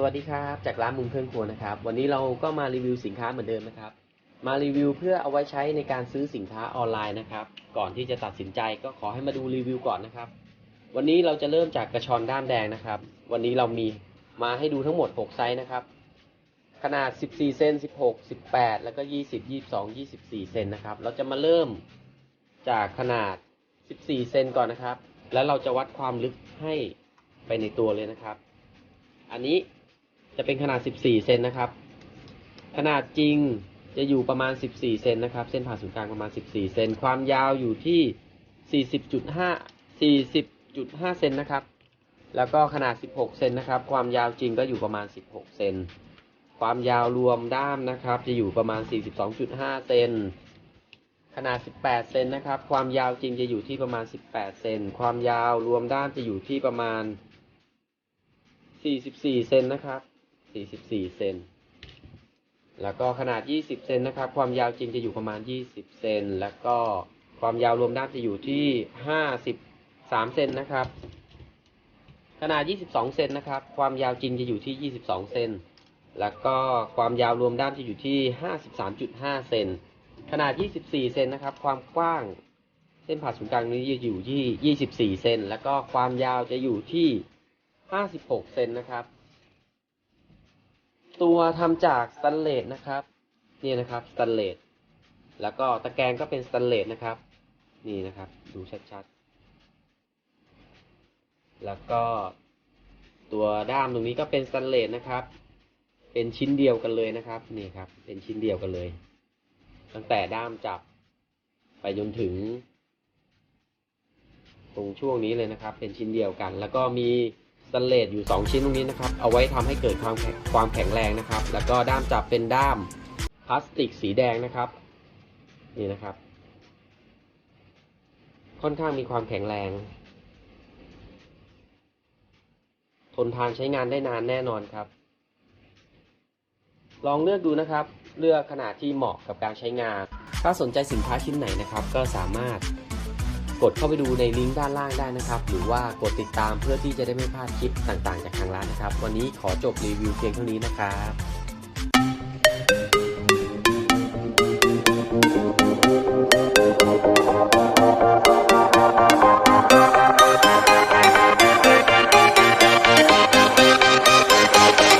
สวัสดีครับจากร้านมุมเครื่องครัวนะครับ วันนี้เราก็มารีวิวสินค้าเหมือนเดิมนะครับ มารีวิวเพื่อเอาไว้ใช้ในการซื้อสินค้าออนไลน์นะครับ ก่อนที่จะตัดสินใจก็ขอให้มาดูรีวิวก่อนนะครับ วันนี้เราจะเริ่มจากกระชอนด้ามแดงนะครับ วันนี้เรามีมาให้ดูทั้งหมด 6 ไซส์นะครับ ขนาด 14 เซน 16 18 แล้วก็ 20 22 24 เซนนะครับ เราจะมาเริ่มจากขนาด 14 เซนก่อนนะครับ แล้วเราจะวัดความลึกให้ไปในตัวเลยนะครับ อันนี้ จะเป็นขนาด 14 เซนนะครับ ขนาดจริงจะอยู่ประมาณ 14 เซนนะครับ เส้นผ่าศูนย์กลางประมาณ 14 เซน ความยาวอยู่ที่ 40.5 40.5 เซนนะครับ แล้วก็ขนาด 16 เซนนะครับ ความยาวจริงก็อยู่ประมาณ 16 เซน ความยาวรวมด้ามนะครับ จะอยู่ประมาณ 42.5 เซน ขนาด 18 เซนนะครับ ความยาวจริงจะอยู่ที่ประมาณ 18 เซน ความยาวรวมด้ามจะอยู่ที่ประมาณ 44 เซนนะครับ 44 เซน แล้วก็ขนาด 20 เซนนะครับ ความยาวจริงจะอยู่ประมาณ 20 เซน แล้วก็ความยาวรวมด้ามจะอยู่ที่ 53 เซนนะครับ ขนาด 22 เซนนะครับ ความยาวจริงจะอยู่ที่ 22 เซน แล้วก็ความยาวรวมด้ามจะอยู่ที่ 53.5 เซน ขนาด 24 เซนนะครับ ความกว้างเส้นผ่าศูนย์กลางนี้จะอยู่ที่ 24 เซน แล้วก็ความยาวจะอยู่ที่ 56 เซนนะครับ ตัวทำจากสแตนเลสนะครับ นี่นะครับสแตนเลสแล้วก็ตะแกรงก็เป็นสแตนเลสนะครับ นี่นะครับ ดูชัดๆ แล้วก็ตัวด้ามตรงนี้ก็เป็นสแตนเลสนะครับ เป็นชิ้นเดียวกันเลยนะครับ นี่ครับ เป็นชิ้นเดียวกันเลย ตั้งแต่ด้ามจับ ไปจนถึง ตรงช่วงนี้เลยนะครับ เป็นชิ้นเดียวกัน แล้วก็มี สเลสอยู่ 2 ชิ้นตรงนี้นะครับ เอาไว้ทำให้เกิดความความแข็งแรงนะครับ แล้วก็ด้ามจับเป็นด้ามพลาสติกสีแดงนะครับ นี่นะครับ ค่อนข้างมีความแข็งแรง ทนทานใช้งานได้นานแน่นอนครับ ลองเลือกดูนะครับ เลือกขนาดที่เหมาะกับการใช้งาน ถ้าสนใจสินค้าชิ้นไหนนะครับ ก็สามารถ กดเข้าไปดูในลิงก์ด้านล่างได้นะครับ หรือว่ากดติดตามเพื่อที่จะได้ไม่พลาดคลิปต่างๆ จากทางร้านนะครับ วันนี้ขอจบรีวิวเพียงเท่านี้นะครับ